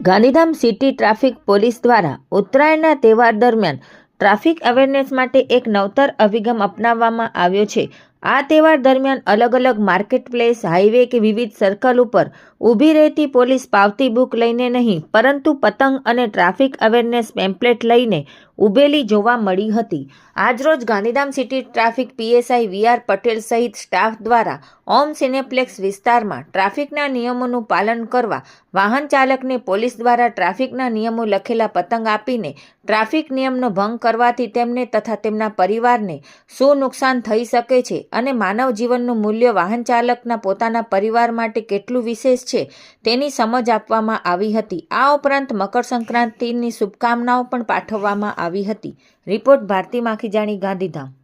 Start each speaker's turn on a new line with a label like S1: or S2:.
S1: Gandhidham city traffic police દ્વારા ઉત્તરાયણના તહેવાર દરમિયાન ટ્રાફિક અવેરનેસ માટે એક નવતર અભિગમ અપનાવવામાં આવ્યો છે. આ તહેવાર દરમિયાન અલગ અલગ માર્કેટ પ્લેસ હાઈવે કે વિવિધ સર્કલ ઉપર ઊભી રહેતી પોલીસ પાવતી બુક લઈને નહીં, પરંતુ પતંગ અને ટ્રાફિક અવેરનેસ પેમ્પલેટ લઈને ઊભેલી જોવા મળી હતી. આજરોજ Gandhidham city traffic PSI VR Patel સહિત સ્ટાફ દ્વારા ઓમ સિનેપ્લેક્સ વિસ્તારમાં ટ્રાફિકના નિયમોનું પાલન કરવા વાહન ચાલકને પોલીસ દ્વારા ટ્રાફિકના નિયમો લખેલા પતંગ આપીને ટ્રાફિક નિયમનો ભંગ કરવાથી તેમને તથા તેમના પરિવારને શું નુકસાન થઈ શકે છે અને માનવ જીવનનું મૂલ્ય વાહન ચાલકના પોતાના પરિવાર માટે કેટલું વિશેષ છે તેની સમજ આપવામાં આવી હતી. આ ઉપરાંત મકર સંક્રાંતિની શુભકામનાઓ પણ પાઠવવામાં આવી હતી. રિપોર્ટ ભારતી માખીજાણી ગાંધીધામ.